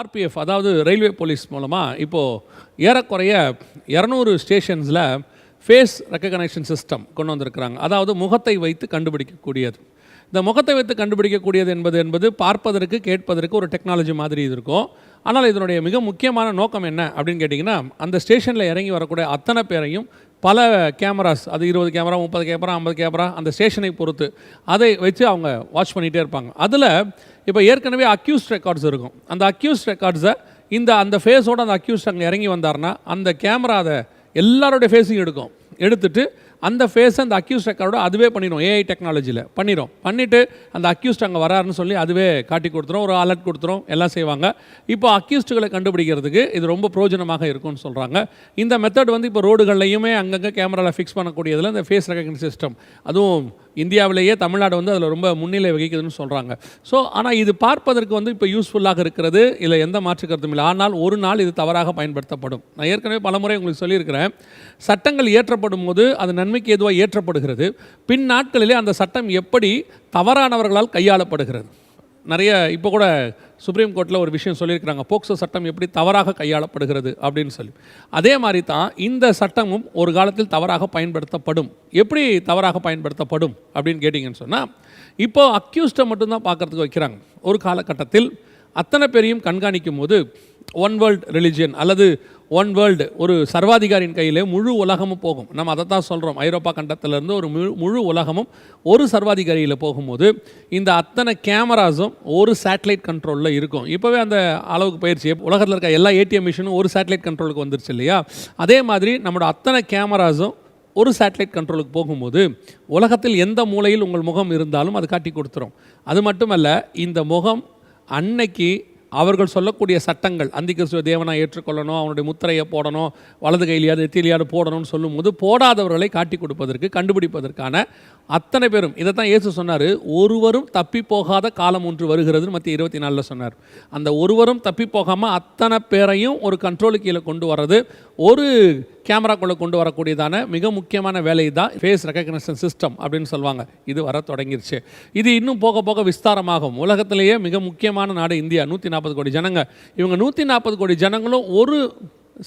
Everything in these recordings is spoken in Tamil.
ஆர்பிஎஃப் அதாவது ரயில்வே போலீஸ் மூலமாக இப்போது ஏறக்குறைய இரநூறு ஸ்டேஷன்ஸில் ஃபேஸ் ரெக்கக்னைசேஷன் சிஸ்டம் கொண்டு வந்திருக்கிறாங்க. அதாவது முகத்தை வைத்து கண்டுபிடிக்கக்கூடியது. இந்த முகத்தை வைத்து கண்டுபிடிக்கக்கூடியது என்பது என்பது பார்ப்பதற்கு கேட்பதற்கு ஒரு டெக்னாலஜி மாதிரி இது இருக்கும். ஆனால் இதனுடைய மிக முக்கியமான நோக்கம் என்ன அப்படின்னு கேட்டிங்கன்னா அந்த ஸ்டேஷனில் இறங்கி வரக்கூடிய அத்தனை பேரையும் பல கேமராஸ் அது இருபது கேமரா முப்பது கேமரா ஐம்பது கேமரா அந்த ஸ்டேஷனை பொறுத்து அதை வச்சு அவங்க வாட்ச் பண்ணிகிட்டே இருப்பாங்க. அதில் இப்போ ஏற்கனவே அக்யூஸ்ட் ரெக்கார்ட்ஸ் இருக்கும். அந்த அக்யூஸ்ட் ரெக்கார்ட்ஸை இந்த அந்த ஃபேஸோட அந்த அக்யூஸ்ட் அங்கே இறங்கி வந்தார்னா அந்த கேமரா அதை எல்லாரோடைய ஃபேஸையும் எடுக்கும். எடுத்துட்டு அந்த ஃபேஸை அந்த அக்யூஸ்ட் ரெக்கார்டோட அதுவே பண்ணிடும் ஏஐ டெக்னாலஜியில் பண்ணிடும் பண்ணிவிட்டு அந்த அக்யூஸ்ட் அங்கே வராருன்னு சொல்லி அதுவே காட்டி கொடுத்துரும் ஒரு அலர்ட் கொடுத்துரும் எல்லாம் செய்வாங்க. இப்போ அக்யூஸ்டுகளை கண்டுபிடிக்கிறதுக்கு இது ரொம்ப பிரோஜனமாக இருக்கும்னு சொல்கிறாங்க இந்த மெத்தட் வந்து இப்போ ரோடுகள்லையுமே அங்கங்கே கேமராவில் ஃபிக்ஸ் பண்ணக்கூடியதில் இந்த ஃபேஸ் ரெக்கக்னிஷன் சிஸ்டம் அதுவும் இந்தியாவிலேயே தமிழ்நாடு வந்து அதில் ரொம்ப முன்னிலை வகிக்குதுன்னு சொல்கிறாங்க ஸோ ஆனால் இது பார்ப்பதற்கு வந்து இப்போ யூஸ்ஃபுல்லாக இருக்கிறது. இல்லை எந்த மாற்று கருத்தும் இல்லை. ஆனால் ஒரு நாள் இது தவறாக பயன்படுத்தப்படும். நான் ஏற்கனவே பலமுறை உங்களுக்கு சொல்லியிருக்கிறேன். சட்டங்கள் இயற்றப்படும் போது அது நன்மை நன்மைக்கு எதுவாக ஏற்றப்படுகிறது? பின் நாட்களிலே அந்த சட்டம் எப்படி தவறானவர்களால் கையாளப்படுகிறது? நிறைய இப்போ கூட சுப்ரீம் கோர்ட்டில் ஒரு விஷயம் சொல்லியிருக்கிறாங்க. போக்சோ சட்டம் எப்படி தவறாக கையாளப்படுகிறது அப்படின்னு சொல்லி. அதே மாதிரி தான் இந்த சட்டமும் ஒரு காலத்தில் தவறாக பயன்படுத்தப்படும். எப்படி தவறாக பயன்படுத்தப்படும் அப்படின்னு கேட்டிங்கன்னு சொன்னால் இப்போ அக்யூஸ்டை மட்டும்தான் பார்க்குறதுக்கு வைக்கிறாங்க. ஒரு காலகட்டத்தில் அத்தனை பேரையும் கண்காணிக்கும் போது ஒன் வேர்ல்டு ரிலிஜியன் அல்லது ஒன் வேர்ல்டு ஒரு சர்வாதிகாரியின் கையிலே முழு உலகமும் போகும். நம்ம அதை தான் சொல்கிறோம் ஐரோப்பா கண்டத்திலேருந்து ஒரு முழு முழு உலகமும் ஒரு சர்வாதிகாரியில் போகும்போது இந்த அத்தனை கேமராஸும் ஒரு சேட்டலைட் கண்ட்ரோலில் இருக்கும். இப்போவே அந்த அளவுக்கு பயிற்சி உலகத்தில் இருக்க எல்லா ஏடிஎம் மிஷினும் ஒரு சேட்டலைட் கண்ட்ரோலுக்கு வந்துருச்சு இல்லையா? அதே மாதிரி நம்மளோட அத்தனை கேமராஸும் ஒரு சேட்டலைட் கண்ட்ரோலுக்கு போகும்போது உலகத்தில் எந்த மூலையில் உங்கள் முகம் இருந்தாலும் அது காட்டி கொடுத்துரும். அது மட்டுமல்ல இந்த முகம் அன்னைக்கு அவர்கள் சொல்லக்கூடிய சட்டங்கள் அந்திகிறிஸ்துவ தேவனாக ஏற்றுக்கொள்ளணும் அவனுடைய முத்திரையை போடணும் வலது கையிலையாவது எத்திலையாவது போடணும்னு சொல்லும்போது போடாதவர்களை காட்டி கொடுப்பதற்கு கண்டுபிடிப்பதற்கான அத்தனை பேரும் இதை தான் இயேசு சொன்னார் ஒருவரும் தப்பி போகாத காலம் ஒன்று வருகிறதுன்னு மற்ற இருபத்தி நாலில் சொன்னார். அந்த ஒருவரும் தப்பி போகாமல் அத்தனை பேரையும் ஒரு கண்ட்ரோலு கீழே கொண்டு வர்றது ஒரு கேமராக்குள்ளே கொண்டு வரக்கூடியதான மிக முக்கியமான வேலை தான் ஃபேஸ் ரெக்கக்னேஷன் சிஸ்டம் அப்படின்னு சொல்லுவாங்க. இது வர தொடங்கிருச்சு. இது இன்னும் போக போக விஸ்தாரமாகும். உலகத்திலேயே மிக முக்கியமான நாடு இந்தியா. நூற்றி நாற்பது கோடி ஜனங்க. இவங்க நூற்றி நாற்பது கோடி ஜனங்களும் ஒரு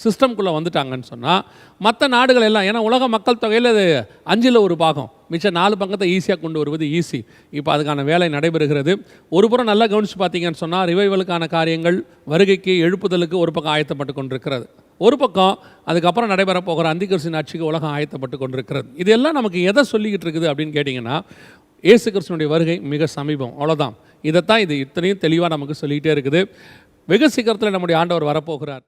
சிஸ்டம்குள்ளே வந்துட்டாங்கன்னு சொன்னால் மற்ற நாடுகள் எல்லாம் ஏன்னா உலக மக்கள் தொகையில் அது அஞ்சில் ஒரு பாகம். மிச்சம் நாலு பக்கத்தை ஈஸியாக கொண்டு வருவது ஈஸி இப்போ அதுக்கான வேலை நடைபெறுகிறது. ஒரு புறம் நல்லா கவனித்து பார்த்தீங்கன்னு சொன்னால் ரிவைவலுக்கான காரியங்கள் வருகைக்கு எழுப்புதலுக்கு ஒரு பக்கம் ஆயத்தப்பட்டு கொண்டிருக்கிறது. ஒரு பக்கம் அதுக்கப்புறம் நடைபெற போகிற அந்திகிருஷ்ணன் ஆட்சிக்கு உலகம் ஆயத்தப்பட்டு கொண்டிருக்கிறது. இதெல்லாம் நமக்கு எதை சொல்லிக்கிட்டு இருக்குது அப்படின்னு கேட்டிங்கன்னா இயேசு கிருஷ்ணனுடைய வருகை மிக சமீபம். அவ்வளோதான் இதைத்தான் இது இத்தனையும் தெளிவாக நமக்கு சொல்லிக்கிட்டே இருக்குது. வெகு சீக்கிரத்தில் நம்முடைய ஆண்டவர் வரப்போகிறார்.